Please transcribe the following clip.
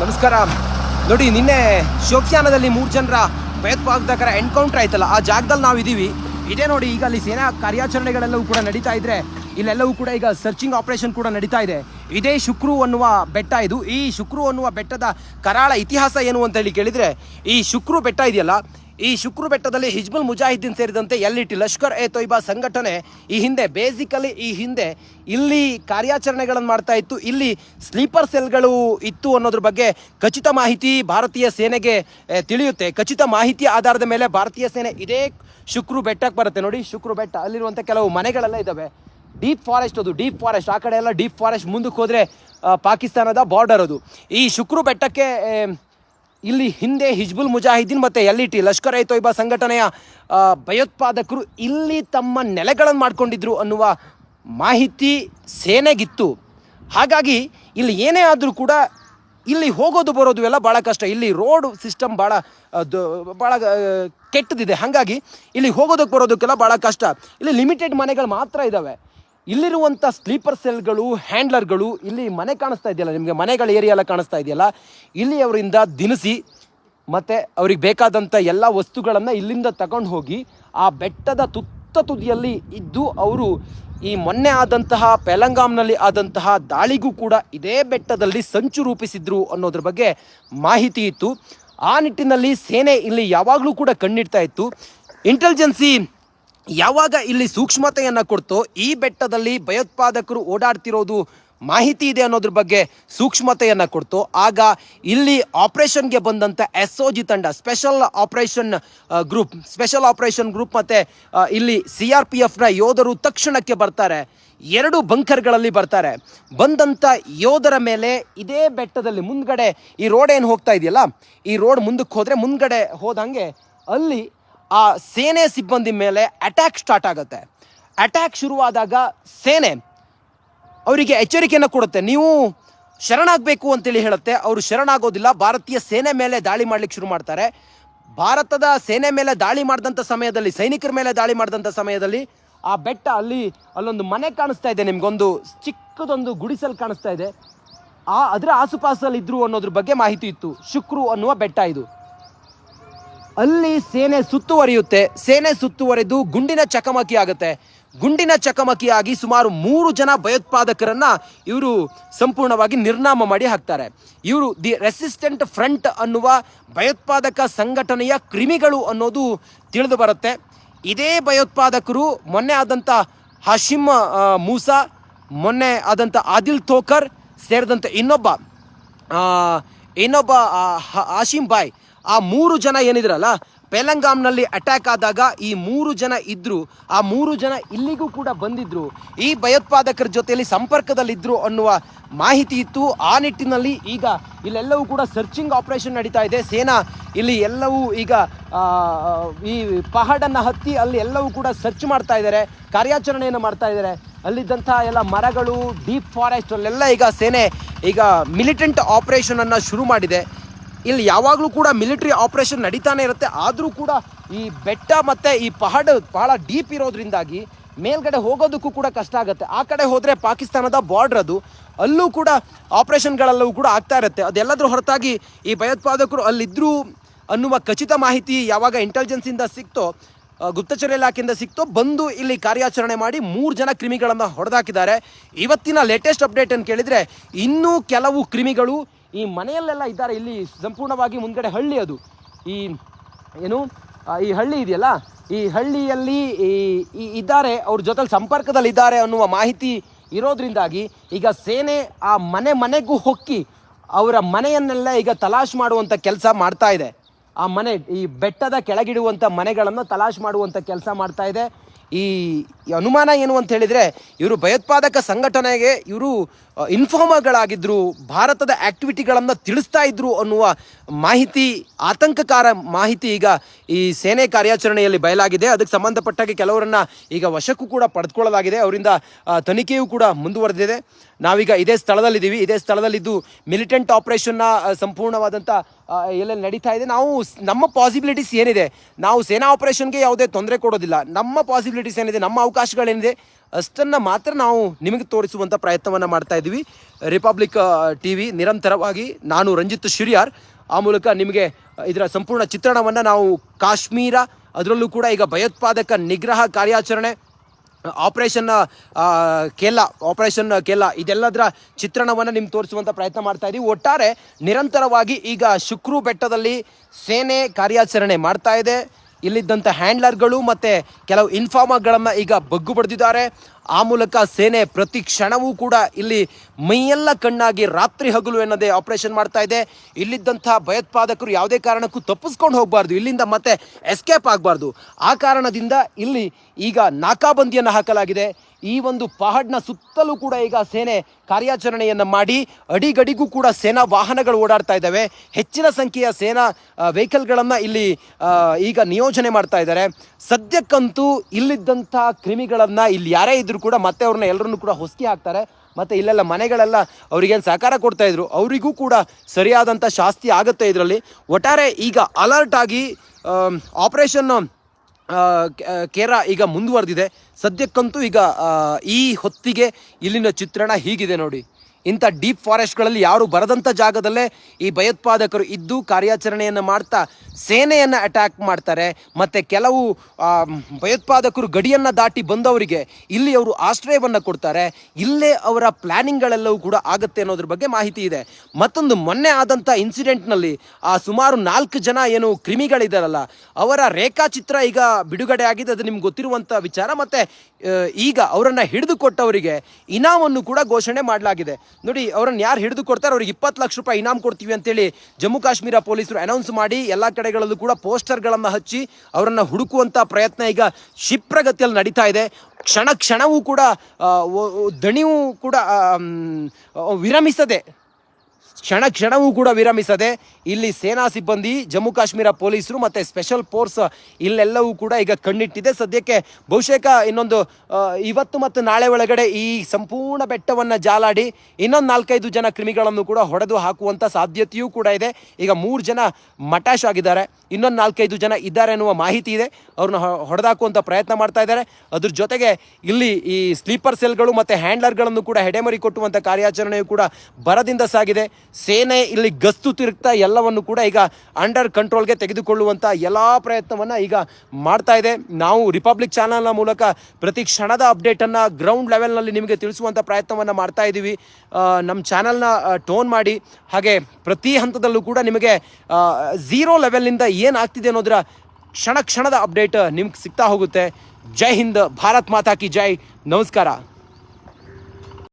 ನಮಸ್ಕಾರ. ನೋಡಿ, ನಿನ್ನೆ ಶೋಕಿಯಾನದಲ್ಲಿ ಮೂರು ಜನರ ಭಯೋತ್ಪಾದಕರ ಎನ್ಕೌಂಟರ್ ಆಯ್ತಲ್ಲ, ಆ ಜಾಗದಲ್ಲಿ ನಾವು ಇದೀವಿ ಇದೇ ನೋಡಿ, ಈಗ ಅಲ್ಲಿ ಸೇನಾ ಕಾರ್ಯಾಚರಣೆಗಳೆಲ್ಲವೂ ಕೂಡ ನಡೀತಾ ಇದ್ರೆ, ಇಲ್ಲೆಲ್ಲವೂ ಕೂಡ ಈಗ ಸರ್ಚಿಂಗ್ ಆಪರೇಷನ್ ಕೂಡ ನಡೀತಾ ಇದೆ. ಇದೇ ಶುಕ್ರು ಅನ್ನುವ ಬೆಟ್ಟ ಇದು. ಈ ಶುಕ್ರು ಅನ್ನುವ ಬೆಟ್ಟದ ಕರಾಳ ಇತಿಹಾಸ ಏನು ಅಂತ ಹೇಳಿ ಕೇಳಿದ್ರೆ, ಈ ಶುಕ್ರು ಬೆಟ್ಟ ಇದೆಯಲ್ಲ ಈ ಶುಕ್ರು ಬೆಟ್ಟದಲ್ಲಿ ಹಿಜ್ಬುಲ್ ಮುಜಾಹಿದ್ದೀನ್ ಸೇರಿದಂತೆ ಎಲ್ಇಟಿ ಲಷ್ಕರ್ ಎ ತೊಯ್ಬಾ ಸಂಘಟನೆ ಈ ಹಿಂದೆ ಬೇಸಿಕಲಿ ಈ ಹಿಂದೆ ಇಲ್ಲಿ ಕಾರ್ಯಾಚರಣೆಗಳನ್ನು ಮಾಡ್ತಾ ಇತ್ತು, ಇಲ್ಲಿ ಸ್ಲೀಪರ್ ಸೆಲ್ಗಳು ಇತ್ತು ಅನ್ನೋದ್ರ ಬಗ್ಗೆ ಖಚಿತ ಮಾಹಿತಿ ಭಾರತೀಯ ಸೇನೆಗೆ ತಿಳಿಯುತ್ತೆ. ಖಚಿತ ಮಾಹಿತಿ ಆಧಾರದ ಮೇಲೆ ಭಾರತೀಯ ಸೇನೆ ಇದೇ ಶುಕ್ರು ಬೆಟ್ಟಕ್ಕೆ ಬರುತ್ತೆ. ನೋಡಿ ಶುಕ್ರು ಬೆಟ್ಟ ಅಲ್ಲಿರುವಂಥ ಕೆಲವು ಮನೆಗಳೆಲ್ಲ ಇದ್ದಾವೆ. ಡೀಪ್ ಫಾರೆಸ್ಟ್ ಅದು ಡೀಪ್ ಫಾರೆಸ್ಟ್ ಆ ಕಡೆ ಎಲ್ಲ ಡೀಪ್ ಫಾರೆಸ್ಟ್ ಮುಂದಕ್ಕೆ ಹೋದರೆ ಪಾಕಿಸ್ತಾನದ ಬಾರ್ಡರ್ ಅದು. ಈ ಶುಕ್ರು ಬೆಟ್ಟಕ್ಕೆ ಇಲ್ಲಿ ಹಿಂದೆ ಹಿಜ್ಬುಲ್ ಮುಜಾಹಿದ್ದೀನ್ ಮತ್ತು L E T, Lashkar e Taiba ಸಂಘಟನೆಯ ಭಯೋತ್ಪಾದಕರು ಇಲ್ಲಿ ತಮ್ಮ ನೆಲೆಗಳನ್ನು ಮಾಡಿಕೊಂಡಿದ್ರು ಅನ್ನುವ ಮಾಹಿತಿ ಸೇನೆಗಿತ್ತು. ಹಾಗಾಗಿ ಇಲ್ಲಿ ಏನೇ ಆದರೂ ಕೂಡ ಇಲ್ಲಿ ಹೋಗೋದು ಬರೋದು ಎಲ್ಲ ಭಾಳ ಕಷ್ಟ. ಇಲ್ಲಿ ರೋಡ್ ಸಿಸ್ಟಮ್ ಭಾಳ ಭಾಳ ಕೆಟ್ಟದಿದೆ. ಹಾಗಾಗಿ ಇಲ್ಲಿ ಹೋಗೋದಕ್ಕೆ ಬರೋದಕ್ಕೆಲ್ಲ ಭಾಳ ಕಷ್ಟ. ಇಲ್ಲಿ ಲಿಮಿಟೆಡ್ ಮನೆಗಳು ಮಾತ್ರ ಇದ್ದಾವೆ ಇಲ್ಲಿರುವಂಥ ಸ್ಲೀಪರ್ ಸೆಲ್ಗಳು, ಹ್ಯಾಂಡ್ಲರ್ಗಳು ಇಲ್ಲಿ ಮನೆ ಕಾಣಿಸ್ತಾ ಇದೆಯಲ್ಲ, ನಿಮಗೆ ಮನೆಗಳ ಏರಿಯಾ ಎಲ್ಲ ಕಾಣಿಸ್ತಾ ಇದೆಯಲ್ಲ, ಇಲ್ಲಿ ಅವರಿಂದ ದಿನಸಿ ಮತ್ತು ಅವ್ರಿಗೆ ಬೇಕಾದಂಥ ಎಲ್ಲ ವಸ್ತುಗಳನ್ನು ಇಲ್ಲಿಂದ ತಗೊಂಡು ಹೋಗಿ ಆ ಬೆಟ್ಟದ ತುತ್ತ ತುದಿಯಲ್ಲಿ ಇದ್ದು ಅವರು ಈ ಮೊನ್ನೆ ಆದಂತಹ ಪೆಲಂಗಾಮ್ನಲ್ಲಿ ಆದಂತಹ ದಾಳಿಗೂ ಕೂಡ ಇದೇ ಬೆಟ್ಟದಲ್ಲಿ ಸಂಚು ರೂಪಿಸಿದ್ರು ಅನ್ನೋದ್ರ ಬಗ್ಗೆ ಮಾಹಿತಿ ಇತ್ತು. ಆ ನಿಟ್ಟಿನಲ್ಲಿ ಸೇನೆ ಇಲ್ಲಿ ಯಾವಾಗಲೂ ಕೂಡ ಕಣ್ಣಿಡ್ತಾ ಇತ್ತು. ಇಂಟೆಲಿಜೆನ್ಸಿ ಯಾವಾಗ ಇಲ್ಲಿ ಸೂಕ್ಷ್ಮತೆಯನ್ನು ಕೊಡ್ತೋ ಈ ಬೆಟ್ಟದಲ್ಲಿ ಭಯೋತ್ಪಾದಕರು ಓಡಾಡ್ತಿರೋದು ಮಾಹಿತಿ ಇದೆ ಅನ್ನೋದ್ರ ಬಗ್ಗೆ ಸೂಕ್ಷ್ಮತೆಯನ್ನು ಕೊಡ್ತು, ಆಗ ಇಲ್ಲಿ ಆಪರೇಷನ್ಗೆ ಬಂದಂಥ ಎಸ್ ಒ ಜಿ ತಂಡ, special operation group, special operation group ಮತ್ತು ಇಲ್ಲಿ ಸಿ ಆರ್ ಪಿ ಎಫ್ನ ಯೋಧರು ತಕ್ಷಣಕ್ಕೆ ಬರ್ತಾರೆ. ಎರಡು ಬಂಕರ್ಗಳಲ್ಲಿ ಬರ್ತಾರೆ. ಬಂದಂಥ ಯೋಧರ ಮೇಲೆ ಇದೇ ಬೆಟ್ಟದಲ್ಲಿ ಮುಂದ್ಗಡೆ ಈ ರೋಡ್ ಏನು ಹೋಗ್ತಾ ಇದೆಯಲ್ಲ, ಈ ರೋಡ್ ಮುಂದಕ್ಕೆ ಹೋದರೆ ಮುಂದ್ಗಡೆ ಹೋದಂಗೆ ಅಲ್ಲಿ ಆ ಸೇನೆ ಸಿಬ್ಬಂದಿ ಮೇಲೆ ಅಟ್ಯಾಕ್ ಸ್ಟಾರ್ಟ್ ಆಗುತ್ತೆ. ಅಟ್ಯಾಕ್ ಶುರುವಾದಾಗ ಸೇನೆ ಅವರಿಗೆ ಎಚ್ಚರಿಕೆಯನ್ನು ಕೊಡುತ್ತೆ. ನೀವು ಶರಣಾಗಬೇಕು ಅಂತೇಳಿ ಹೇಳುತ್ತೆ. ಅವರು ಶರಣಾಗೋದಿಲ್ಲ. ಭಾರತೀಯ ಸೇನೆ ಮೇಲೆ ದಾಳಿ ಮಾಡ್ಲಿಕ್ಕೆ ಶುರು ಮಾಡ್ತಾರೆ. ಭಾರತದ ಸೇನೆ ಮೇಲೆ ದಾಳಿ ಮಾಡಿದಂಥ ಸಮಯದಲ್ಲಿ, ಸೈನಿಕರ ಮೇಲೆ ದಾಳಿ ಮಾಡಿದಂಥ ಸಮಯದಲ್ಲಿ ಆ ಬೆಟ್ಟ ಅಲ್ಲಿ, ಅಲ್ಲೊಂದು ಮನೆ ಕಾಣಿಸ್ತಾ ಇದೆ ನಿಮಗೊಂದು ಚಿಕ್ಕದೊಂದು ಗುಡಿಸಲು ಕಾಣಿಸ್ತಾ ಇದೆ. ಆ, ಅದರ ಆಸುಪಾಸಲ್ಲಿ ಇದ್ರು ಅನ್ನೋದ್ರ ಬಗ್ಗೆ ಮಾಹಿತಿ ಇತ್ತು. ಶುಕ್ರು ಅನ್ನುವ ಬೆಟ್ಟ ಇದು. ಅಲ್ಲಿ ಸೇನೆ ಸುತ್ತುವರಿಯುತ್ತೆ. ಸೇನೆ ಸುತ್ತುವರೆದು ಗುಂಡಿನ ಚಕಮಕಿ ಆಗುತ್ತೆ ಗುಂಡಿನ ಚಕಮಕಿಯಾಗಿ ಸುಮಾರು ಮೂರು ಜನ ಭಯೋತ್ಪಾದಕರನ್ನ ಇವರು ಸಂಪೂರ್ಣವಾಗಿ ನಿರ್ನಾಮ ಮಾಡಿ ಹಾಕ್ತಾರೆ. ಇವರು ದಿ ರೆಸಿಸ್ಟೆಂಟ್ ಫ್ರಂಟ್ ಅನ್ನುವ ಭಯೋತ್ಪಾದಕ ಸಂಘಟನೆಯ ಕ್ರಿಮಿಗಳು ಅನ್ನೋದು ತಿಳಿದು ಬರುತ್ತೆ. ಇದೇ ಭಯೋತ್ಪಾದಕರು ಮೊನ್ನೆ ಆದಂಥ ಹಶಿಮ್ ಮೂಸಾ, ಮೊನ್ನೆ ಆದಂಥ ಆದಿಲ್ ತೋಕರ್ ಸೇರಿದಂತೆ ಇನ್ನೊಬ್ಬ ಇನ್ನೊಬ್ಬ ಹಶಿಮ್ ಬಾಯ್. ಆ ಮೂರು ಜನ ಏನಿದ್ರಲ್ಲ, ಪೆಲಂಗಾಮ್ನಲ್ಲಿ ಅಟ್ಯಾಕ್ ಆದಾಗ ಈ ಮೂರು ಜನ ಇದ್ದರು ಆ ಮೂರು ಜನ ಇಲ್ಲಿಗೂ ಕೂಡ ಬಂದಿದ್ದರು ಈ ಭಯೋತ್ಪಾದಕರ ಜೊತೆಯಲ್ಲಿ ಸಂಪರ್ಕದಲ್ಲಿದ್ದರು ಅನ್ನುವ ಮಾಹಿತಿ ಇತ್ತು. ಆ ನಿಟ್ಟಿನಲ್ಲಿ ಈಗ ಇಲ್ಲೆಲ್ಲವೂ ಕೂಡ ಸರ್ಚಿಂಗ್ ಆಪರೇಷನ್ ನಡೀತಾ ಇದೆ. ಸೇನಾ ಇಲ್ಲಿ ಎಲ್ಲವೂ ಈಗ ಈ ಪಹಾಡನ್ನು ಹತ್ತಿ ಅಲ್ಲಿ ಎಲ್ಲವೂ ಕೂಡ ಸರ್ಚ್ ಮಾಡ್ತಾ ಇದ್ದಾರೆ ಕಾರ್ಯಾಚರಣೆಯನ್ನು ಮಾಡ್ತಾ ಇದ್ದಾರೆ ಅಲ್ಲಿದ್ದಂಥ ಎಲ್ಲ ಮರಗಳು ಡೀಪ್ ಫಾರೆಸ್ಟ್ ಅಲ್ಲೆಲ್ಲ ಈಗ ಸೇನೆ ಈಗ ಮಿಲಿಟೆಂಟ್ ಆಪರೇಷನ್ ಅನ್ನ ಶುರು ಮಾಡಿದೆ. ಇಲ್ಲಿ ಯಾವಾಗಲೂ ಕೂಡ ಮಿಲಿಟರಿ ಆಪರೇಷನ್ ನಡೀತಾನೆ ಇರುತ್ತೆ. ಆದರೂ ಕೂಡ ಈ ಬೆಟ್ಟ ಮತ್ತು ಈ ಪಹಾಡ, ಬಹಳ ಡೀಪ್ ಇರೋದ್ರಿಂದಾಗಿ ಮೇಲ್ಗಡೆ ಹೋಗೋದಕ್ಕೂ ಕೂಡ ಕಷ್ಟ ಆಗುತ್ತೆ. ಆ ಕಡೆ ಹೋದರೆ ಪಾಕಿಸ್ತಾನದ ಬಾರ್ಡರ್ ಅದು. ಅಲ್ಲೂ ಕೂಡ ಆಪರೇಷನ್ಗಳೆಲ್ಲವೂ ಕೂಡ ಆಗ್ತಾ ಇರುತ್ತೆ. ಅದೆಲ್ಲದ್ರ ಹೊರತಾಗಿ ಈ ಭಯೋತ್ಪಾದಕರು ಅಲ್ಲಿದ್ದರೂ ಅನ್ನುವ ಖಚಿತ ಮಾಹಿತಿ ಯಾವಾಗ ಇಂಟೆಲಿಜೆನ್ಸಿಂದ ಸಿಕ್ತೋ ಗುಪ್ತಚರ ಇಲಾಖೆಯಿಂದ ಸಿಕ್ತೋ, ಬಂದು ಇಲ್ಲಿ ಕಾರ್ಯಾಚರಣೆ ಮಾಡಿ ಮೂರು ಜನ ಕ್ರಿಮಿಗಳನ್ನು ಹೊಡೆದಾಕಿದ್ದಾರೆ. ಇವತ್ತಿನ ಲೇಟೆಸ್ಟ್ ಅಪ್ಡೇಟ್ ಅಂತ ಕೇಳಿದರೆ, ಇನ್ನೂ ಕೆಲವು ಕ್ರಿಮಿಗಳು ಈ ಮನೆಯಲ್ಲೆಲ್ಲ ಇದ್ದಾರೆ, ಇಲ್ಲಿ ಸಂಪೂರ್ಣವಾಗಿ ಮುಂದ್ಗಡೆ ಹಳ್ಳಿ ಅದು. ಈ ಏನು? ಈ ಹಳ್ಳಿ ಇದೆಯಲ್ಲ? ಈ ಹಳ್ಳಿಯಲ್ಲಿ ಈ ಇದ್ದಾರೆ, ಅವ್ರ ಜೊತೆಲಿ ಸಂಪರ್ಕದಲ್ಲಿ ಇದ್ದಾರೆ ಅನ್ನುವ ಮಾಹಿತಿ ಇರೋದ್ರಿಂದಾಗಿ ಈಗ ಸೇನೆ ಆ ಮನೆ ಮನೆಗೂ ಹೊಕ್ಕಿ ಅವರ ಮನೆಯನ್ನೆಲ್ಲ ಈಗ ತಲಾಶ್ ಮಾಡುವಂಥ ಕೆಲಸ ಮಾಡ್ತಾ ಇದೆ. ಆ ಮನೆ, ಈ ಬೆಟ್ಟದ ಕೆಳಗಿಡುವಂಥ ಮನೆಗಳನ್ನು ತಲಾಶ್ ಮಾಡುವಂಥ ಕೆಲಸ ಮಾಡ್ತಾ ಇದೆ. ಈ ಅನುಮಾನ ಏನು ಅಂತ ಹೇಳಿದರೆ, ಇವರು ಭಯೋತ್ಪಾದಕ ಸಂಘಟನೆಗೆ, ಇವರು ಇನ್ಫಾರ್ಮರ್ಗಳಾಗಿದ್ದರು ಭಾರತದ ಆ್ಯಕ್ಟಿವಿಟಿಗಳನ್ನು ತಿಳಿಸ್ತಾ ಇದ್ರು ಅನ್ನುವ ಮಾಹಿತಿ, ಆತಂಕಕಾರ ಮಾಹಿತಿ ಈಗ ಈ ಸೇನೆ ಕಾರ್ಯಾಚರಣೆಯಲ್ಲಿ ಬಯಲಾಗಿದೆ. ಅದಕ್ಕೆ ಸಂಬಂಧಪಟ್ಟಾಗೆ ಕೆಲವರನ್ನ ಈಗ ವಶಕ್ಕೂ ಕೂಡ ಪಡೆದುಕೊಳ್ಳಲಾಗಿದೆ. ಅವರಿಂದ ತನಿಖೆಯೂ ಕೂಡ ಮುಂದುವರೆದಿದೆ. ನಾವೀಗ ಇದೇ ಸ್ಥಳದಲ್ಲಿದ್ದೀವಿ. ಇದೇ ಸ್ಥಳದಲ್ಲಿದ್ದು ಮಿಲಿಟೆಂಟ್ ಆಪರೇಷನ್ನ ಸಂಪೂರ್ಣವಾದಂಥ ಎಲ್ಲ ಎಲ್ಲೆಲ್ಲಿ ನಡೀತಾ ಇದೆ. ನಾವು ನಮ್ಮ ಪಾಸಿಬಿಲಿಟೀಸ್ ಏನಿದೆ? ನಾವು ಸೇನಾ ಆಪರೇಷನ್ಗೆ ಯಾವುದೇ ತೊಂದರೆ ಕೊಡೋದಿಲ್ಲ. ನಮ್ಮ ಪಾಸಿಬಿಲಿಟೀಸ್ ಏನಿದೆ? ನಮ್ಮ ಅವಕಾಶಗಳೇನಿದೆ? ಅಷ್ಟನ್ನು ಮಾತ್ರ ನಾವು ನಿಮಗೆ ತೋರಿಸುವಂಥ ಪ್ರಯತ್ನವನ್ನು ಮಾಡ್ತಾ ಇದ್ದೀವಿ ರಿಪಬ್ಲಿಕ್ ಟಿ ವಿ ನಿರಂತರವಾಗಿ ನಾನು ರಂಜಿತ್ ಶಿರಿಯಾರ್. ಆ ಮೂಲಕ ನಿಮಗೆ ಇದರ ಸಂಪೂರ್ಣ ಚಿತ್ರಣವನ್ನು ನಾವು ಕಾಶ್ಮೀರ, ಅದರಲ್ಲೂ ಕೂಡ ಈಗ ಭಯೋತ್ಪಾದಕ ನಿಗ್ರಹ ಕಾರ್ಯಾಚರಣೆ, ಆಪರೇಷನ್ ಕೆಲ ಆಪರೇಷನ್ ಕೇಲ ಇದೆಲ್ಲದರ ಚಿತ್ರಣವನ್ನು ನಿಮ್ಗೆ ತೋರಿಸುವಂಥ ಪ್ರಯತ್ನ ಮಾಡ್ತಾ ಇದ್ದೀವಿ ಒಟ್ಟಾರೆ ನಿರಂತರವಾಗಿ ಈಗ ಶುಕ್ರು ಬೆಟ್ಟದಲ್ಲಿ ಸೇನೆ ಕಾರ್ಯಾಚರಣೆ ಮಾಡ್ತಾ ಇದೆ. ಇಲ್ಲಿದ್ದಂಥ ಹ್ಯಾಂಡ್ಲರ್ಗಳು ಮತ್ತು ಕೆಲವು ಇನ್ಫಾರ್ಮರ್ಗಳನ್ನು ಈಗ ಬಗ್ಗು ಬಡ್ದಿದ್ದಾರೆ. ಆ ಮೂಲಕ ಸೇನೆ ಪ್ರತಿ ಕ್ಷಣವೂ ಕೂಡ ಇಲ್ಲಿ ಮೈಯೆಲ್ಲ ಕಣ್ಣಾಗಿ ರಾತ್ರಿ ಹಗಲು ಎನ್ನದೇ ಆಪರೇಷನ್ ಮಾಡ್ತಾ ಇದೆ. ಇಲ್ಲಿದ್ದಂಥ ಭಯೋತ್ಪಾದಕರು ಯಾವುದೇ ಕಾರಣಕ್ಕೂ ತಪ್ಪಿಸ್ಕೊಂಡು ಹೋಗಬಾರ್ದು. ಇಲ್ಲಿಂದ ಮತ್ತೆ ಎಸ್ಕೇಪ್ ಆಗಬಾರ್ದು. ಆ ಕಾರಣದಿಂದ ಇಲ್ಲಿ ಈಗ ನಾಕಾಬಂದಿಯನ್ನು ಹಾಕಲಾಗಿದೆ. ಈ ಒಂದು ಪಹಡ್ನ ಸುತ್ತಲೂ ಕೂಡ ಈಗ ಸೇನೆ ಕಾರ್ಯಾಚರಣೆಯನ್ನು ಮಾಡಿ, ಅಡಿಗಡಿಗೂ ಕೂಡ ಸೇನಾ ವಾಹನಗಳು ಓಡಾಡ್ತಾ ಇದ್ದಾವೆ. ಹೆಚ್ಚಿನ ಸಂಖ್ಯೆಯ ಸೇನಾ ವೆಹಿಕಲ್ಗಳನ್ನು ಇಲ್ಲಿ ಈಗ ನಿಯೋಜನೆ ಮಾಡ್ತಾ ಇದ್ದಾರೆ. ಸದ್ಯಕ್ಕಂತೂ ಇಲ್ಲಿದ್ದಂಥ ಕ್ರಿಮಿಗಳನ್ನು ಇಲ್ಲಿ ಯಾರೇ ಇದ್ರೂ ಕೂಡ ಮತ್ತೆ ಅವ್ರನ್ನ ಎಲ್ಲರನ್ನು ಕೂಡ ಹೊಸಕಿ ಹಾಕ್ತಾರೆ. ಮತ್ತೆ ಇಲ್ಲೆಲ್ಲ ಮನೆಗಳೆಲ್ಲ ಅವರಿಗೇನು ಸಹಕಾರ ಕೊಡ್ತಾ ಇದ್ರು. ಅವರಿಗೂ ಕೂಡ ಸರಿಯಾದಂಥ ಶಾಸ್ತಿ ಆಗುತ್ತೆ ಇದರಲ್ಲಿ. ಒಟ್ಟಾರೆ ಈಗ ಅಲರ್ಟ್ ಆಗಿ ಆಪರೇಷನ್ ಆ, ಕೆ- ಕೇರ ಈಗ ಮುಂದುವರೆದಿದೆ. ಸದ್ಯಕ್ಕಂತೂ ಈಗ ಈ ಹೊತ್ತಿಗೆ ಇಲ್ಲಿನ ಚಿತ್ರಣ ಹೀಗಿದೆ ನೋಡಿ. ಇಂಥ ಡೀಪ್ ಫಾರೆಸ್ಟ್ಗಳಲ್ಲಿ ಯಾರು ಬರದಂಥ ಜಾಗದಲ್ಲೇ ಈ ಭಯೋತ್ಪಾದಕರು ಇದ್ದು ಕಾರ್ಯಾಚರಣೆಯನ್ನು ಮಾಡ್ತಾ ಸೇನೆಯನ್ನು ಅಟ್ಯಾಕ್ ಮಾಡ್ತಾರೆ. ಮತ್ತು ಕೆಲವು ಭಯೋತ್ಪಾದಕರು ಗಡಿಯನ್ನು ದಾಟಿ ಬಂದವರಿಗೆ ಇಲ್ಲಿ ಅವರು ಆಶ್ರಯವನ್ನು ಕೊಡ್ತಾರೆ. ಇಲ್ಲೇ ಅವರ ಪ್ಲ್ಯಾನಿಂಗ್ಗಳೆಲ್ಲವೂ ಕೂಡ ಆಗುತ್ತೆ ಅನ್ನೋದ್ರ ಬಗ್ಗೆ ಮಾಹಿತಿ ಇದೆ. ಮತ್ತೊಂದು ಮೊನ್ನೆ ಆದಂಥ ಇನ್ಸಿಡೆಂಟ್ನಲ್ಲಿ, ಆ, ಸುಮಾರು ನಾಲ್ಕು ಜನ ಏನು ಕ್ರಿಮಿಗಳಿದಾರಲ್ಲ, ಅವರ ರೇಖಾಚಿತ್ರ ಈಗ ಬಿಡುಗಡೆ ಆಗಿದೆ, ಅದು ನಿಮ್ಗೆ ಗೊತ್ತಿರುವಂಥ ವಿಚಾರ. ಮತ್ತು ಈಗ ಅವರನ್ನು ಹಿಡಿದು ಕೊಟ್ಟವರಿಗೆ ಇನಾಮನ್ನು ಕೂಡ ಘೋಷಣೆ ಮಾಡಲಾಗಿದೆ. ನೋಡಿ, ಅವರನ್ನು ಯಾರು ಹಿಡಿದು ಕೊಡ್ತಾರೆ? ಅವ್ರಿಗೆ ಇಪ್ಪತ್ತು ಲಕ್ಷ ರೂಪಾಯಿ ಇನಾಮ್ ಕೊಡ್ತೀವಿ ಅಂತೇಳಿ ಜಮ್ಮು ಕಾಶ್ಮೀರ ಪೊಲೀಸರು ಅನೌನ್ಸ್ ಮಾಡಿ ಎಲ್ಲ ಕಡೆಗಳಲ್ಲೂ ಕೂಡ ಪೋಸ್ಟರ್ಗಳನ್ನು ಹಚ್ಚಿ ಅವರನ್ನು ಹುಡುಕುವಂಥ ಪ್ರಯತ್ನ ಈಗ ಕ್ಷಿಪ್ರಗತಿಯಲ್ಲಿ ನಡೀತಾ ಇದೆ. ಕ್ಷಣ ಕ್ಷಣವೂ ಕೂಡ ದಣಿವು ಕೂಡ ವಿರಮಿಸದೆ ಕ್ಷಣ ಕ್ಷಣವೂ ಕೂಡ ವಿರಮಿಸದೆ ಇಲ್ಲಿ ಸೇನಾ ಸಿಬ್ಬಂದಿ, ಜಮ್ಮು ಕಾಶ್ಮೀರ ಪೊಲೀಸರು ಮತ್ತು ಸ್ಪೆಷಲ್ ಫೋರ್ಸ್ ಇಲ್ಲೆಲ್ಲವೂ ಕೂಡ ಈಗ ಕಣ್ಣಿಟ್ಟಿದೆ. ಸದ್ಯಕ್ಕೆ ಬಹುಶೇಕ ಇನ್ನೊಂದು ಇವತ್ತು ಮತ್ತು ನಾಳೆ ಒಳಗಡೆ ಈ ಸಂಪೂರ್ಣ ಬೆಟ್ಟವನ್ನು ಜಾಲಾಡಿ ಇನ್ನೊಂದು ನಾಲ್ಕೈದು ಜನ ಕ್ರಿಮಿಗಳನ್ನು ಕೂಡ ಹೊಡೆದು ಹಾಕುವಂಥ ಸಾಧ್ಯತೆಯೂ ಕೂಡ ಇದೆ. ಈಗ ಮೂರು ಜನ ಮಟಾಶ್ ಆಗಿದ್ದಾರೆ. ಇನ್ನೊಂದು ನಾಲ್ಕೈದು ಜನ ಇದ್ದಾರೆ ಎನ್ನುವ ಮಾಹಿತಿ ಇದೆ. ಅವ್ರನ್ನ ಹೊಡೆದಾಕುವಂಥ ಪ್ರಯತ್ನ ಮಾಡ್ತಾ ಇದ್ದಾರೆ. ಅದ್ರ ಜೊತೆಗೆ ಇಲ್ಲಿ ಈ ಸ್ಲೀಪರ್ ಸೆಲ್ಗಳು ಮತ್ತು ಹ್ಯಾಂಡ್ಲರ್ಗಳನ್ನು ಕೂಡ ಹೆಡೆಮರಿ ಕೊಟ್ಟುವಂಥ ಕಾರ್ಯಾಚರಣೆಯು ಕೂಡ ಬರದಿಂದ ಸಾಗಿದೆ. ಸೇನೆ ಇಲ್ಲಿ ಗಸ್ತು ತಿರುಗ್ತಾ ಎಲ್ಲವನ್ನು ಕೂಡ ಈಗ ಅಂಡರ್ ಕಂಟ್ರೋಲ್ಗೆ ತೆಗೆದುಕೊಳ್ಳುವಂಥ ಎಲ್ಲ ಪ್ರಯತ್ನವನ್ನು ಈಗ ಮಾಡ್ತಾ ಇದೆ. ನಾವು ರಿಪಬ್ಲಿಕ್ ಚಾನಲ್ನ ಮೂಲಕ ಪ್ರತಿ ಕ್ಷಣದ ಅಪ್ಡೇಟನ್ನು ಗ್ರೌಂಡ್ ಲೆವೆಲ್ನಲ್ಲಿ ನಿಮಗೆ ತಿಳಿಸುವಂಥ ಪ್ರಯತ್ನವನ್ನು ಮಾಡ್ತಾ ಇದ್ದೀವಿ. ನಮ್ಮ ಚಾನಲ್ನ ಟೋನ್ ಮಾಡಿ, ಹಾಗೆ ಪ್ರತಿ ಹಂತದಲ್ಲೂ ಕೂಡ ನಿಮಗೆ ಝೀರೋ ಲೆವೆಲ್ನಿಂದ ಏನಾಗ್ತಿದೆ ಅನ್ನೋದರ ಕ್ಷಣ ಕ್ಷಣದ ಅಪ್ಡೇಟ್ ನಿಮ್ಗೆ ಸಿಗ್ತಾ ಹೋಗುತ್ತೆ. ಜೈ ಹಿಂದ್, ಭಾರತ್ ಮಾತಾ ಕಿ ಜೈ. ನಮಸ್ಕಾರ.